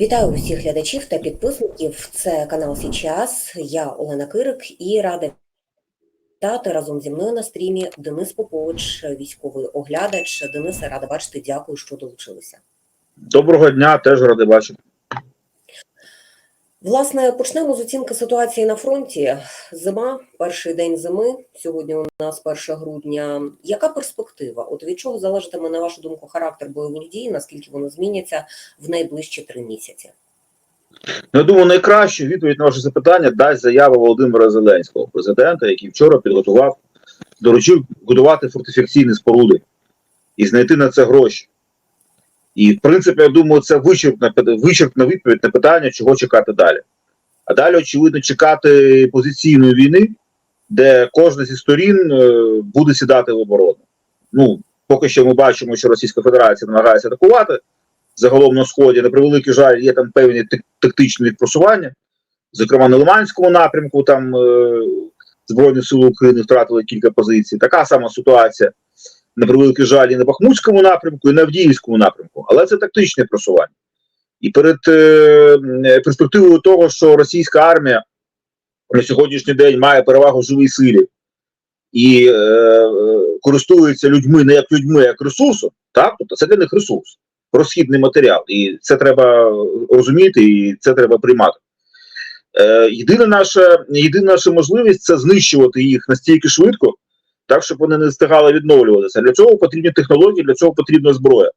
Вітаю усіх глядачів та підписників. Це канал Січас. Я Олена Кирик і рада вітати разом зі мною на стрімі Денис Попович, військовий оглядач. Денисе, рада бачити. Дякую, що долучилися. Доброго дня, теж рада бачити. Власне, почнемо з оцінки ситуації на фронті. Зима, перший день зими. Сьогодні у нас 1 грудня. Яка перспектива? От від чого залежатиме, на вашу думку, характер бойових дій, наскільки вони зміняться в найближчі три місяці? Ну, я думаю, найкращу відповідь на ваше запитання дасть заява Володимира Зеленського, президента, який вчора підготував, доручив будувати фортифікаційні споруди і знайти на це гроші. І, в принципі, я думаю, це вичерпна, вичерпна відповідь на питання, чого чекати далі. А далі, очевидно, чекати позиційної війни, де кожна зі сторін е, буде сідати в оборону. Ну, поки що ми бачимо, що Російська Федерація намагається атакувати загалом на сході. На превеликий жаль, є там певні тактичні просування. Зокрема, на Лиманському напрямку там е, Збройні Сили України втратили кілька позицій. Така сама ситуація на превеликий жаль і на Бахмутському напрямку, і на Авдіївському напрямку. Але це тактичне просування. І перед е, перспективою того, що російська армія на сьогоднішній день має перевагу в живій силі і е, е, користується людьми не як людьми, а як ресурсом, так? тобто це для них ресурс, розхідний матеріал. І це треба розуміти, і це треба приймати. Е, єдина, наша, єдина наша можливість це знищувати їх настільки швидко, так, щоб вони не встигали відновлюватися. Для цього потрібні технології, для цього потрібна зброя.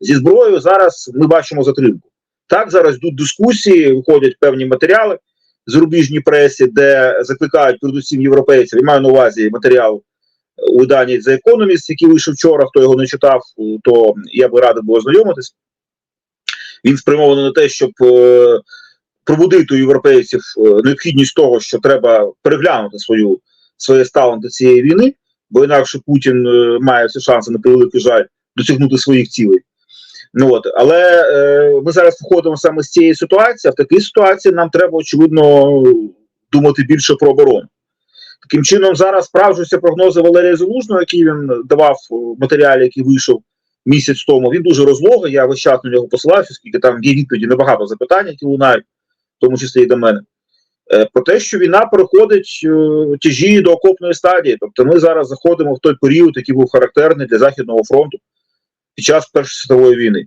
Зі зброєю зараз ми бачимо затримку. Так, зараз йдуть дискусії, виходять певні матеріали в зарубіжній пресі, де закликають передусім європейців. Я маю на увазі матеріал у виданні The Economist, який вийшов вчора. Хто його не читав, то я би радий був ознайомитись. Він спрямований на те, щоб е, пробудити у європейців е, необхідність того, що треба переглянути свою своє ставлення до цієї війни, бо інакше Путін е, має всі шанси на превеликий жаль досягнути своїх цілей. Ну от, але е, ми зараз виходимо саме з цієї ситуації. А в такій ситуації нам треба очевидно думати більше про оборону. Таким чином, зараз справжуються прогнози Валерія Залужного, який він давав в матеріалі, який вийшов місяць тому. Він дуже розлогий. Я весь час на нього посилаюся, оскільки там є відповіді на багато запитань, які лунають, в тому числі і до мене. Е, Про те, що війна переходить е, тяжі до окопної стадії. Тобто ми зараз заходимо в той період, який був характерний для Західного фронту під час Першої світової війни.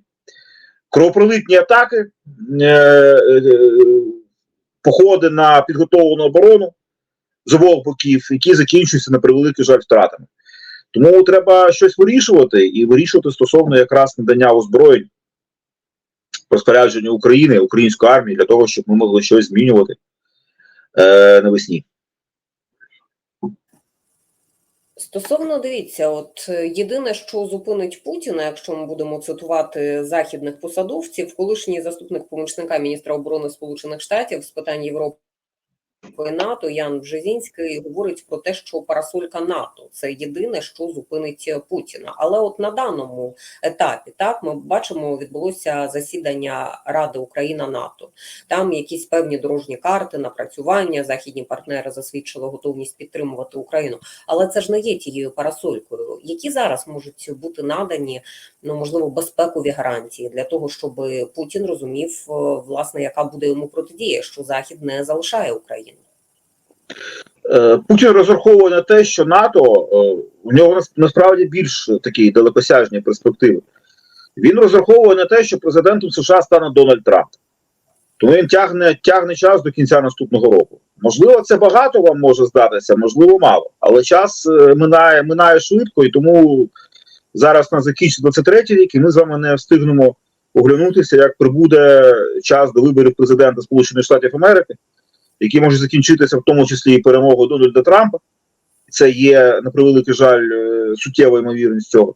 Кровопролитні атаки, е, походи на підготовлену оборону з обох боків, які закінчуються на превеликий жаль втратами. Тому треба щось вирішувати і вирішувати стосовно якраз надання озброєнь розпорядження України, української армії для того, щоб ми могли щось змінювати е, навесні. Стосовно дивіться, от е, єдине, що зупинить Путіна, якщо ми будемо цитувати західних посадовців, колишній заступник помічника міністра оборони Сполучених Штатів з питань Європи НАТО Ян Бжезінський говорить про те, що парасолька НАТО це єдине, що зупинить Путіна. Але от на даному етапі так ми бачимо, відбулося засідання Ради Україна НАТО. Там якісь певні дорожні карти, напрацювання. Західні партнери засвідчили готовність підтримувати Україну. Але це ж не є тією парасолькою, які зараз можуть бути надані, ну можливо, безпекові гарантії для того, щоб Путін розумів, е, власне, яка буде йому протидія, що Захід не залишає Україну. Е, Путін розраховує на те, що НАТО е, у нього нас- насправді більш такі далекосяжні перспективи. Він розраховує на те, що президентом США стане Дональд Трамп. Тому він тягне, тягне час до кінця наступного року. Можливо, це багато вам може здатися, можливо, мало. Але час е, минає, минає швидко, і тому зараз на закінчиться 23 рік, і ми з вами не встигнемо оглянутися, як прибуде час до виборів президента Сполучених Штатів Америки які можуть закінчитися в тому числі і перемогою Дональда Трампа. Це є на превеликий жаль е, суттєва ймовірність цього.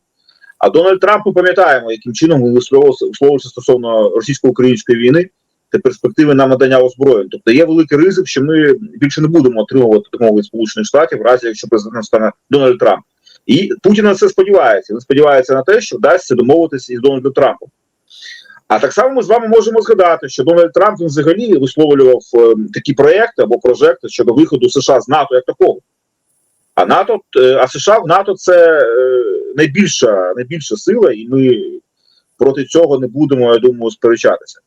А Дональд Трамп ми пам'ятаємо, яким чином він висловився стосовно російсько-української війни та перспективи на надання озброєнь. Тобто є великий ризик, що ми більше не будемо отримувати допомогу від Сполучених Штатів, в разі якщо президентом стане Дональд Трамп. І Путін на це сподівається. Він сподівається на те, що вдасться домовитися із Дональдом Трампом. А так само ми з вами можемо згадати, що Дональд Трамп він взагалі висловлював е, такі проекти або прожекти щодо виходу США з НАТО як такого. А НАТО, е, а США в НАТО це е, найбільша, найбільша сила, і ми проти цього не будемо, я думаю, сперечатися.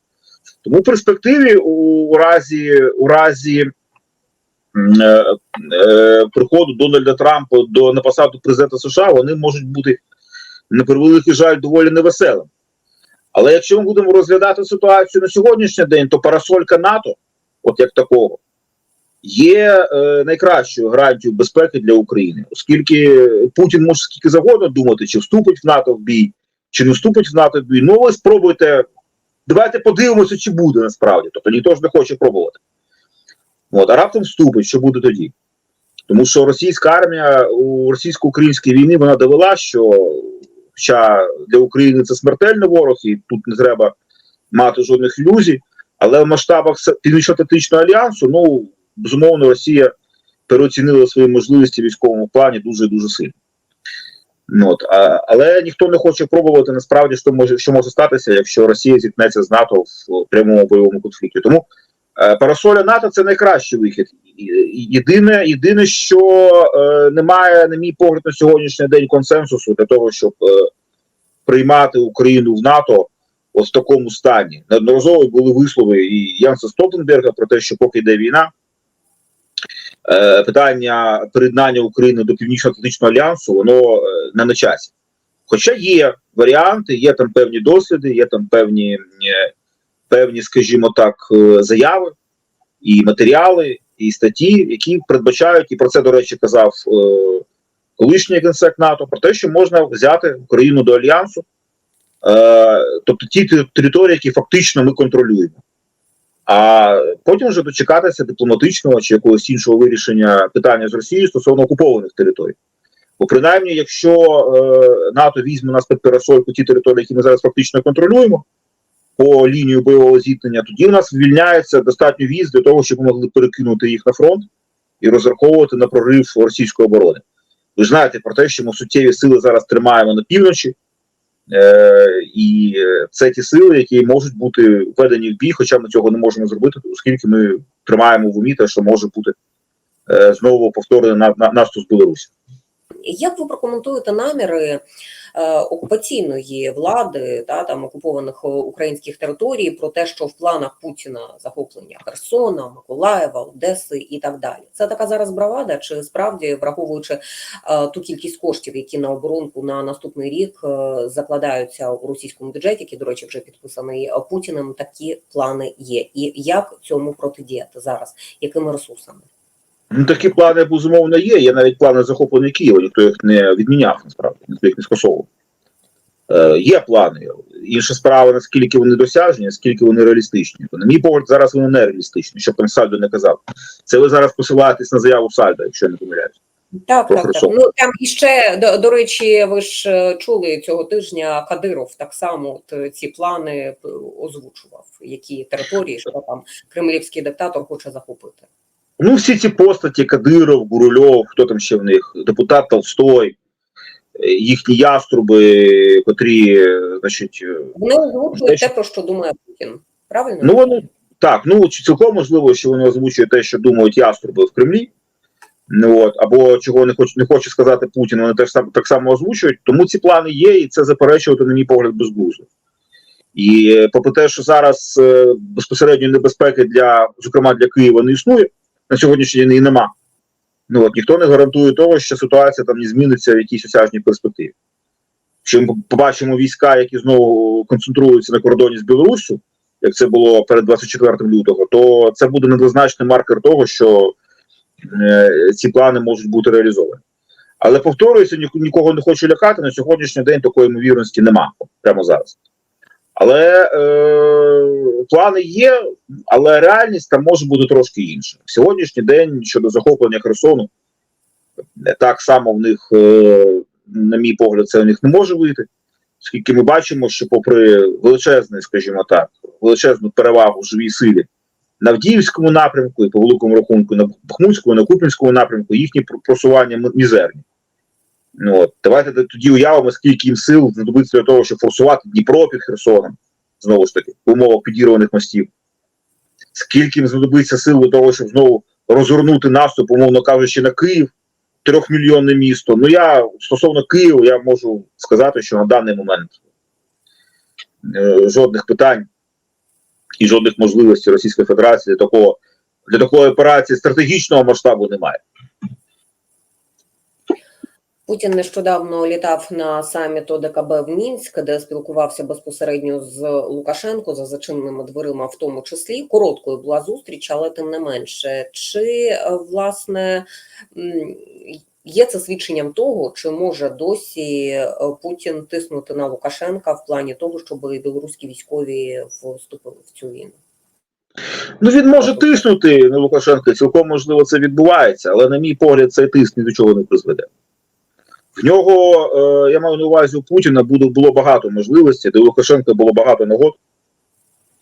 Тому в перспективі у, у разі у разі е, е, приходу Дональда Трампа до на посаду президента США вони можуть бути на превеликий жаль доволі невеселим. Але якщо ми будемо розглядати ситуацію на сьогоднішній день, то парасолька НАТО, от як такого, є е, найкращою гарантією безпеки для України, оскільки Путін може скільки завгодно думати, чи вступить в НАТО в бій, чи не вступить в НАТО в бій. Ну, ви спробуйте. Давайте подивимося, чи буде насправді. Тобто ніхто ж не хоче пробувати. От, а раптом вступить, що буде тоді? Тому що російська армія у російсько-українській війні вона довела, що хоча для України це смертельний ворог, і тут не треба мати жодних ілюзій, але в масштабах Північно-Атлантичного альянсу, ну безумовно, Росія переоцінила свої можливості в військовому плані дуже дуже сильно. Ну, от, а, але ніхто не хоче пробувати насправді, що може що може статися, якщо Росія зіткнеться з НАТО в прямому бойовому конфлікті. Тому е, парасоля НАТО це найкращий вихід. Єдине, єдине, що е, немає, на мій погляд, на сьогоднішній день консенсусу для того, щоб е, приймати Україну в НАТО от в такому стані. Неодноразово були вислови і Янса Столтенберга про те, що поки йде війна, питання приєднання України до Північно-Атлантичного альянсу, воно е, не на часі. Хоча є варіанти, є там певні досліди, є там певні, е, певні, скажімо так, е, заяви і матеріали, і статті, які передбачають, і про це, до речі, казав е, колишній генсек НАТО, про те, що можна взяти Україну до альянсу, е, тобто ті території, які фактично ми контролюємо. А потім вже дочекатися дипломатичного чи якогось іншого вирішення питання з Росією стосовно окупованих територій. Бо принаймні, якщо е, НАТО візьме нас під парасольку ті території, які ми зараз фактично контролюємо по лінію бойового зіткнення, тоді в нас звільняється достатньо віз для того, щоб ми могли перекинути їх на фронт і розраховувати на прорив російської оборони. Ви ж знаєте про те, що ми суттєві сили зараз тримаємо на півночі, е, і це ті сили, які можуть бути введені в бій, хоча ми цього не можемо зробити, оскільки ми тримаємо в умі те, що може бути е, знову повторено на, на, наступ з Білорусі. Як ви прокоментуєте наміри е, окупаційної влади та там окупованих е, українських територій про те, що в планах Путіна захоплення Херсона, Миколаєва, Одеси і так далі? Це така зараз бравада, чи справді враховуючи е, ту кількість коштів, які на оборонку на наступний рік закладаються у російському бюджеті, який, до речі, вже підписаний Путіним, такі плани є. І як цьому протидіяти зараз? Якими ресурсами? Ну, такі плани, безумовно, є. Є навіть плани захоплення Києва, ніхто їх не відміняв, насправді, ніхто їх не скасовував. Е, є плани. Інша справа, наскільки вони досяжні, наскільки вони реалістичні. На мій погляд, зараз вони не реалістичні, щоб там Сальдо не казав. Це ви зараз посилаєтесь на заяву Сальдо, якщо я не помиляюсь. Так, Про так, так. Ну там іще до, до речі, ви ж е, чули цього тижня Кадиров так само от, е, ці плани е, озвучував, які території, що там кремлівський диктатор хоче захопити. Ну, всі ці постаті, Кадиров, Гурульов, хто там ще в них, депутат Толстой, е, їхні яструби, котрі, е, значить, е, Вони озвучують Те, про що думає Путін. Правильно? Ну вони так, ну цілком можливо, що вони озвучують те, що думають яструби в Кремлі. Ну от, або чого не хоче не хоче сказати Путін, вони теж так само озвучують. Тому ці плани є, і це заперечувати, на мій погляд, безглуздо. І попри те, що зараз безпосередньо небезпеки для, зокрема для Києва, не існує на сьогоднішній день і нема. Ну от ніхто не гарантує того, що ситуація там не зміниться в якійсь осяжній перспективі. Якщо ми побачимо війська, які знову концентруються на кордоні з Білоруссю, як це було перед 24 лютого, то це буде недозначний маркер того, що е, ці плани можуть бути реалізовані. Але повторююся, нікого не хочу лякати. На сьогоднішній день такої ймовірності нема прямо зараз. Але е, плани є, але реальність там може бути трошки інша. Сьогоднішній день щодо захоплення Херсону, так само в них, е, на мій погляд, це у них не може вийти. Оскільки ми бачимо, що попри величезний, скажімо так, величезну перевагу в живій силі на Авдіївському напрямку і по великому рахунку на Бахмутському, на Купінському напрямку їхні просування мізерні. Ну, от. Давайте тоді уявимо, скільки їм сил знадобиться для того, щоб форсувати Дніпро під Херсоном, знову ж таки, в умовах підірваних мостів. Скільки їм знадобиться сил для того, щоб знову розгорнути наступ, умовно кажучи, на Київ, трьохмільйонне місто. Ну я стосовно Києва, я можу сказати, що на даний момент е, жодних питань і жодних можливостей Російської Федерації для такого для такої операції стратегічного масштабу немає. Путін нещодавно літав на саміт ОДКБ в Мінськ, де спілкувався безпосередньо з Лукашенко за зачиненими дверима, в тому числі короткою була зустріч, але тим не менше. Чи е, власне є це свідченням того, чи може досі е, Путін тиснути на Лукашенка в плані того, щоб білоруські військові вступили в цю війну? Ну він може тиснути на Лукашенка, цілком можливо це відбувається, але на мій погляд, цей тиск ні до чого не призведе. В нього, е, я маю на увазі, у Путіна було багато можливостей, де у Лукашенка було багато нагод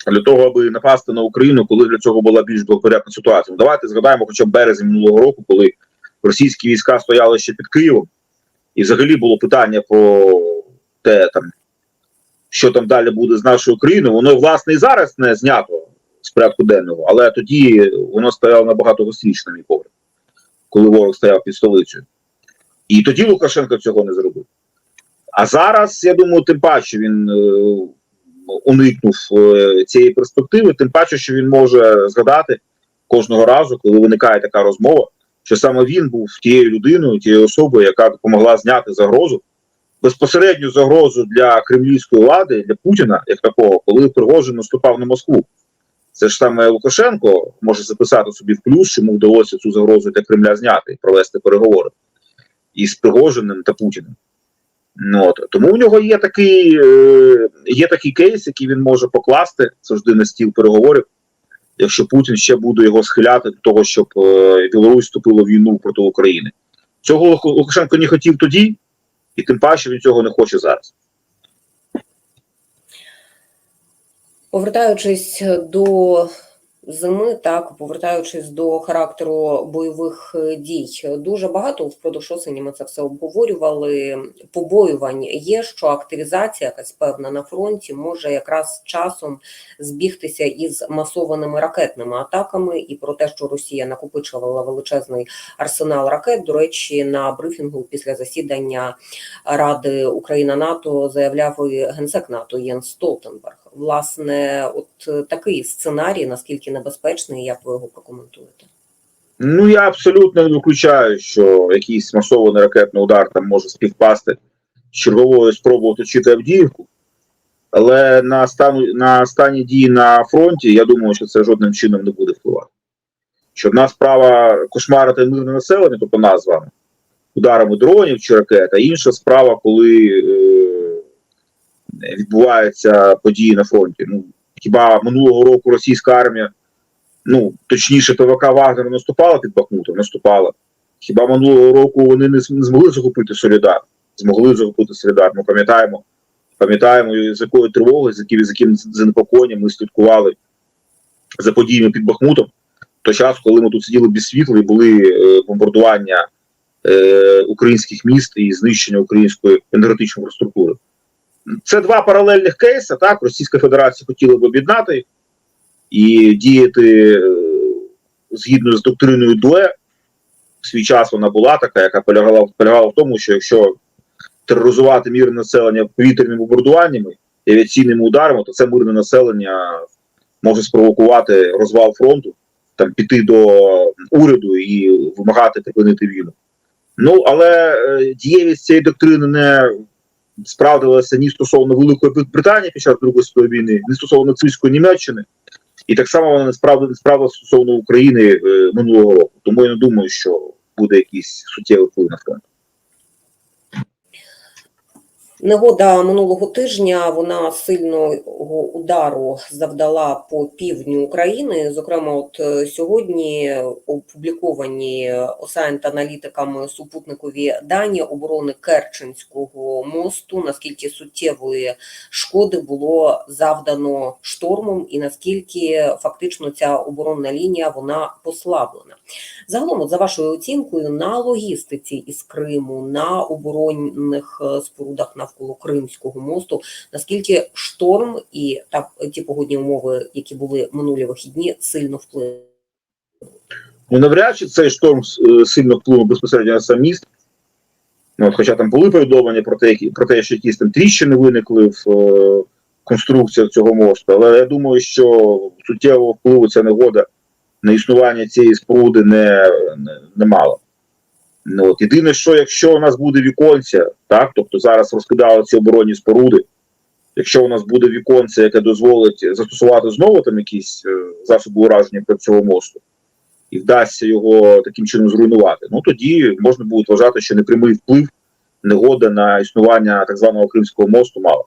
для того, аби напасти на Україну, коли для цього була більш благопорядна ситуація. Давайте згадаємо хоча б березень минулого року, коли російські війська стояли ще під Києвом, і взагалі було питання про те, там, що там далі буде з нашою країною. Воно, власне, і зараз не знято з порядку денного, але тоді воно стояло набагато гостріше, на мій погляд, коли ворог стояв під столицею. І тоді Лукашенко цього не зробив. А зараз, я думаю, тим паче він е, уникнув е, цієї перспективи, тим паче, що він може згадати кожного разу, коли виникає така розмова, що саме він був тією людиною, тією особою, яка допомогла зняти загрозу, безпосередню загрозу для кремлівської влади, для Путіна, як такого, коли Пригожин наступав на Москву. Це ж саме Лукашенко може записати собі в плюс, що йому вдалося цю загрозу для Кремля зняти і провести переговори із Пригожиним та Путіним. Ну, от. Тому в нього є такий, е, є такий кейс, який він може покласти завжди на стіл переговорів, якщо Путін ще буде його схиляти до того, щоб е, Білорусь вступила в війну проти України. Цього Лукашенко не хотів тоді, і тим паче він цього не хоче зараз. Повертаючись до зими, так повертаючись до характеру бойових е, дій, дуже багато впродовж осені ми це все обговорювали. Побоювань є, що активізація якась певна на фронті може якраз часом збігтися із масованими ракетними атаками, і про те, що Росія накопичувала величезний арсенал ракет. До речі, на брифінгу після засідання Ради Україна НАТО заявляв і генсек НАТО Єнс Столтенберг. Власне, от е, такий сценарій, наскільки небезпечний, як ви його прокоментуєте? Ну я абсолютно не виключаю, що якийсь масований ракетний удар там може співпасти з черговою спробою оточити Авдіївку. Але на стану на стані дії на фронті, я думаю, що це жодним чином не буде впливати. Що одна справа кошмарити мирне населення, тобто нас ударами дронів чи ракет, а інша справа, коли е, відбуваються події на фронті. Ну, хіба минулого року російська армія ну точніше, ПВК Вагнер наступала під Бахмутом, наступала. Хіба минулого року вони не змогли захопити Солідар? Змогли захопити Солідар. Ми пам'ятаємо, пам'ятаємо, з якою тривогою, з яким, з яким занепокоєнням ми слідкували за подіями під Бахмутом. Той час, коли ми тут сиділи без світла і були е, бомбардування е, українських міст і знищення української енергетичної інфраструктури. Це два паралельних кейси. Так, Російська Федерація хотіла б об'єднати і діяти е, згідно з доктриною ДУЕ. В свій час вона була така, яка полягала, полягала в тому, що якщо тероризувати мирне населення повітряними бомбардуваннями і авіаційними ударами, то це мирне населення може спровокувати розвал фронту, там піти до уряду і вимагати припинити війну. Ну але е, дієвість цієї доктрини не справдилася ні стосовно Великої Британії під час Другої світової війни, ні стосовно нацистської Німеччини. І так само вона не справдилася не справила стосовно України е, минулого року. Тому я не думаю, що буде якийсь суттєвий вплив на фронт. Негода минулого тижня вона сильного удару завдала по півдню України. Зокрема, от е, сьогодні опубліковані осайнт аналітиками супутникові дані оборони Керченського мосту. Наскільки суттєвої шкоди було завдано штормом, і наскільки фактично ця оборонна лінія вона послаблена. Загалом, от за вашою оцінкою, на логістиці із Криму, на оборонних е, спорудах навколо Кримського мосту, наскільки шторм і та ті погодні умови, які були минулі вихідні, сильно вплинули? Ну навряд чи цей шторм е, сильно вплинув безпосередньо на сам міст. Ну, от, хоча там були повідомлення про те, які- про те, що якісь там тріщини виникли в е, конструкція цього мосту. Але я думаю, що суттєвого впливу ця негода на існування цієї споруди не, не, не мала. Ну, от. Єдине, що якщо у нас буде віконце, так, тобто зараз розкидали ці оборонні споруди, якщо у нас буде віконце, яке дозволить застосувати знову там якісь е, засоби ураження проти цього мосту, і вдасться його таким чином зруйнувати, ну тоді можна буде вважати, що непрямий вплив негода на існування так званого Кримського мосту мала.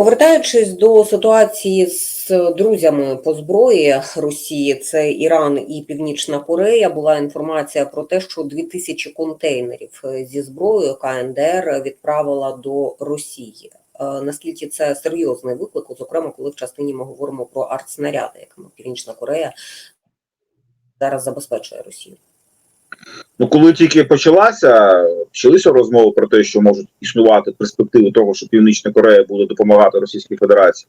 Повертаючись до ситуації з друзями по зброї Росії, це Іран і Північна Корея. Була інформація про те, що 2000 контейнерів е, зі зброєю КНДР відправила до Росії. Е, Наскільки це серйозний виклик, зокрема, коли в частині ми говоримо про артснаряди, якими Північна Корея зараз забезпечує Росію. Ну, коли тільки почалася, почалися розмови про те, що можуть існувати перспективи того, що Північна Корея буде допомагати Російській Федерації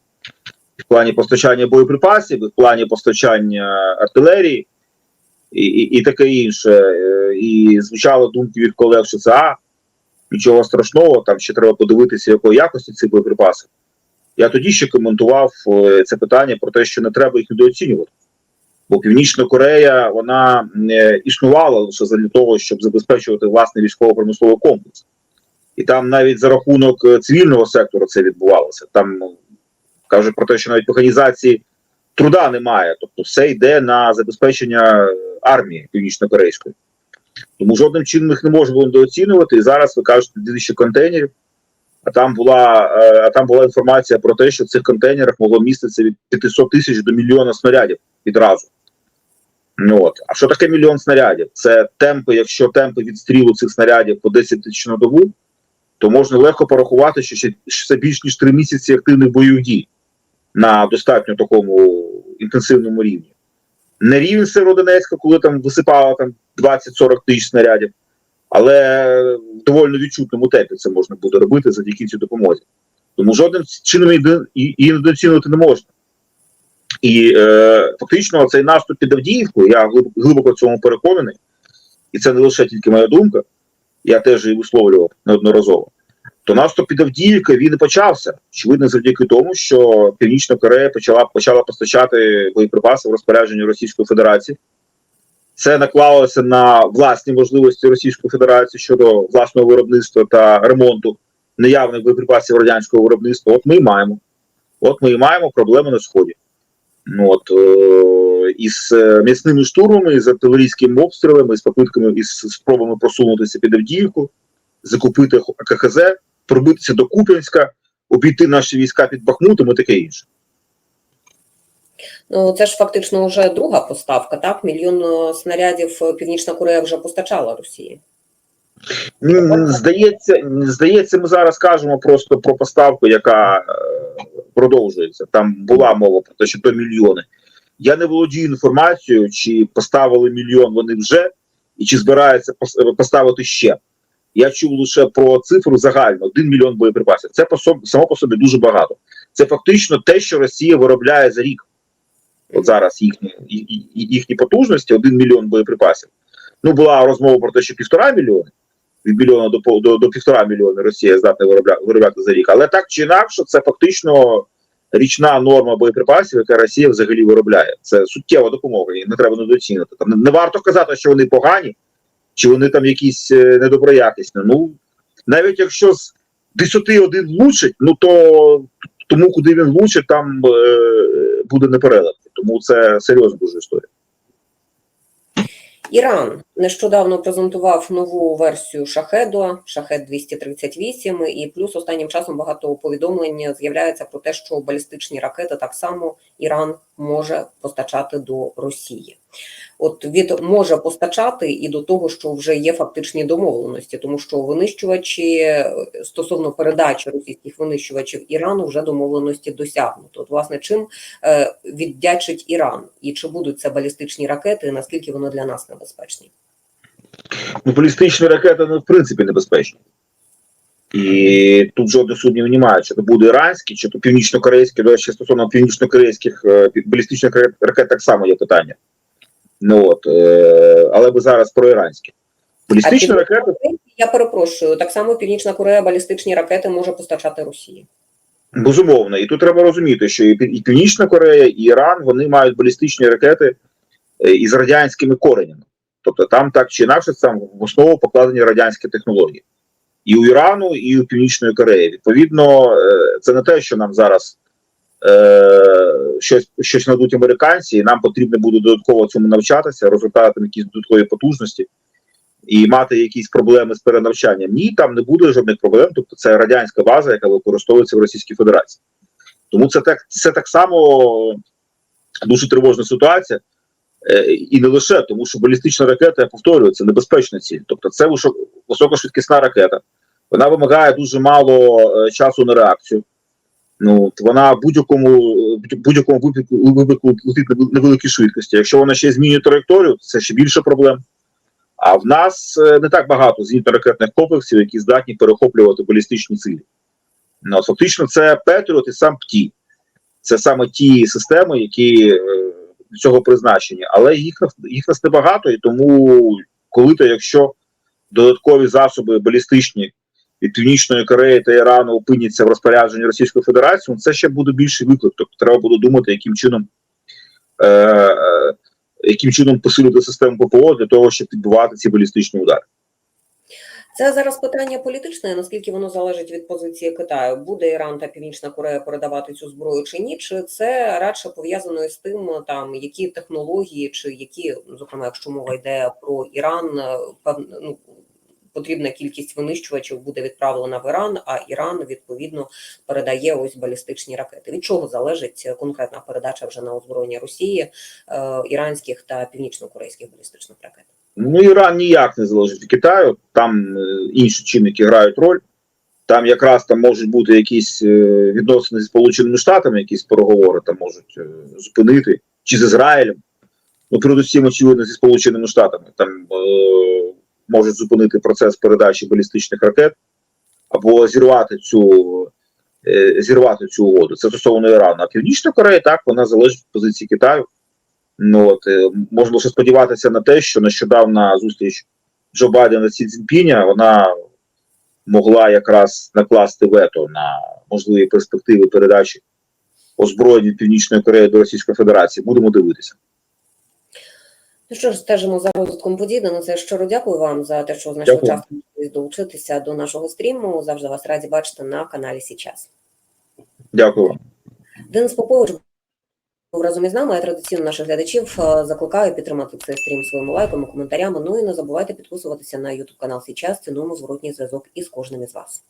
в плані постачання боєприпасів, в плані постачання артилерії і, і, і таке інше. Е, І звучали думки від колег, що це а, нічого страшного, там ще треба подивитися, якої якості ці боєприпаси. Я тоді ще коментував е, це питання про те, що не треба їх недооцінювати. Бо Північна Корея вона не існувала лише для того, щоб забезпечувати власний військово-промисловий комплекс. І там навіть за рахунок е, цивільного сектору це відбувалося. Там ну, кажуть про те, що навіть механізації труда немає. Тобто все йде на забезпечення е, армії північно-корейської. Тому жодним чином їх не можна було недооцінювати. І зараз ви кажете 2000 контейнерів. А там була е, а там була інформація про те, що в цих контейнерах могло міститися від 500 тисяч до мільйона снарядів відразу. Ну, от. А що таке мільйон снарядів? Це темпи, якщо темпи відстрілу цих снарядів по 10 тисяч на добу, то можна легко порахувати, що ще що це більш ніж 3 місяці активних бойових дій на достатньо такому інтенсивному рівні. Не рівень Северодонецька, коли там висипало там 20-40 тисяч снарядів, але в доволі відчутному темпі це можна буде робити завдяки цій допомозі. Тому жодним чином і- недооцінювати не можна. І е, фактично цей наступ під Авдіївку, я глибоко в цьому переконаний, і це не лише тільки моя думка, я теж її висловлював неодноразово. То наступ під Авдіївка він і почався. Очевидно, завдяки тому, що Північна Корея почала почала постачати боєприпаси в розпорядження Російської Федерації. Це наклалося на власні можливості Російської Федерації щодо власного виробництва та ремонту неявних боєприпасів радянського виробництва. От ми і маємо. От ми і маємо проблеми на сході. Ну, от, е, із е, м'ясними штурмами, з артилерійськими обстрілами, з попитками із спробами просунутися під Авдіївку, закупити КХЗ, пробитися до Куп'янська, обійти наші війська під Бахмутом і таке інше. Ну це ж фактично вже друга поставка. Так, мільйон е, снарядів Північна Корея вже постачала Росії. Здається, здається, ми зараз кажемо просто про поставку, яка продовжується. Там була мова про те, що то мільйони. Я не володію інформацією, чи поставили мільйон вони вже, і чи збираються поставити ще. Я чув лише про цифру загально: 1 мільйон боєприпасів. Це по соб- само по собі дуже багато. Це фактично те, що Росія виробляє за рік. От зараз їхні, їхні потужності 1 мільйон боєприпасів. Ну, була розмова про те, що півтора мільйони від мільйона до до, до півтора мільйона Росія здатна виробля, виробляти за рік. Але так чи інакше, це фактично річна норма боєприпасів, яка Росія взагалі виробляє. Це суттєва допомога, і не треба недооцінити. Там не, не варто казати, що вони погані, чи вони там якісь е, недоброякісні. Ну навіть якщо з 10 один влучить, ну то тому, куди він влучить, там е, буде непереливки. Тому це серйозна дуже історія. Іран нещодавно презентував нову версію шахеду, шахет 238 і плюс останнім часом багато повідомлень з'являється про те, що балістичні ракети так само Іран може постачати до Росії. От від може постачати і до того, що вже є фактичні домовленості, тому що винищувачі е, стосовно передачі російських винищувачів Ірану вже домовленості досягнуто. От, власне, чим е, віддячить Іран, і чи будуть це балістичні ракети, і наскільки вони для нас небезпечні? Ну, балістичні ракети, ну, в принципі, небезпечні. І тут жодних сумнівів немає, чи то буде іранські, чи то північно-корейські, до речі, стосовно північно-корейських е, балістичних ракет, так само є питання. Ну от, е, але би зараз про іранські. Балістичні А ракети, Я перепрошую, так само Північна Корея балістичні ракети може постачати Росії. Безумовно, і тут треба розуміти, що і Північна Корея, і Іран вони мають балістичні ракети е, із радянськими коренями. Тобто там так чи інакше там в основу покладені радянські технології. І у Ірану, і у Північної Кореї. Відповідно, е, це не те, що нам зараз е, щось, щось надуть американці, і нам потрібно буде додатково цьому навчатися, розвивати якісь додаткові потужності і мати якісь проблеми з перенавчанням. Ні, там не буде жодних проблем. Тобто це радянська база, яка використовується в Російській Федерації. Тому це так, це так само дуже тривожна ситуація. Е, І не лише тому, що балістична ракета, я повторюю, це небезпечна ціль. Тобто, це високошвидкісна ракета. Вона вимагає дуже мало е, часу на реакцію. Ну, вона в будь-якому будь-якому випадку, летить на вел- великій швидкості. Якщо вона ще змінює траєкторію, це ще більше проблем. А в нас е, не так багато зенітно-ракетних комплексів, які здатні перехоплювати балістичні цілі. Ну, фактично, це Петріот і сам ПТІ. Це саме ті системи, які цього призначені. Але їх, їх нас небагато, і тому, коли то, якщо додаткові засоби балістичні від Північної Кореї та Ірану опиняться в розпорядженні Російської Федерації, ну, це ще буде більший виклик. Тобто треба буде думати, яким чином. Е, е, яким чином посилити систему ППО для того, щоб відбувати ці балістичні удари. Це зараз питання політичне, наскільки воно залежить від позиції Китаю. Буде Іран та Північна Корея передавати цю зброю чи ні? Чи це радше пов'язано з тим, там які технології, чи які, зокрема, якщо мова йде про Іран, ну, потрібна кількість винищувачів буде відправлена в Іран, а Іран відповідно передає ось балістичні ракети. Від чого залежить конкретна передача вже на озброєння Росії е, іранських та північно-корейських балістичних ракет? Ну, Іран ніяк не залежить від Китаю, там е, інші чинники грають роль. Там якраз там можуть бути якісь е, відносини зі Сполученими Штатами, якісь переговори там можуть зупинити, чи з Ізраїлем. Ну, передусім, очевидно, зі Сполученими Штатами. Там можуть зупинити процес передачі балістичних ракет або зірвати цю, е, зірвати цю угоду. Це стосовно Ірану. А Північна Корея так, вона залежить від позиції Китаю. Ну от е, можна лише сподіватися на те, що нещодавна зустріч Джо Байдена Сі Цзіньпіня, вона могла якраз накласти вето на можливі перспективи передачі озброєнь Північної Кореї до Російської Федерації. Будемо дивитися. Ну що ж, стежимо за розвитком подій. На це щиро дякую вам за те, що знайшли час долучитися до нашого стріму. Завжди вас раді бачити на каналі Січас. Дякую вам. Денис Попович був разом із нами. Я традиційно наших глядачів е, закликаю підтримати цей стрім своїми лайками, коментарями. Ну і не забувайте підписуватися на YouTube канал Січас. Цінуємо зворотній зв'язок із кожним із вас.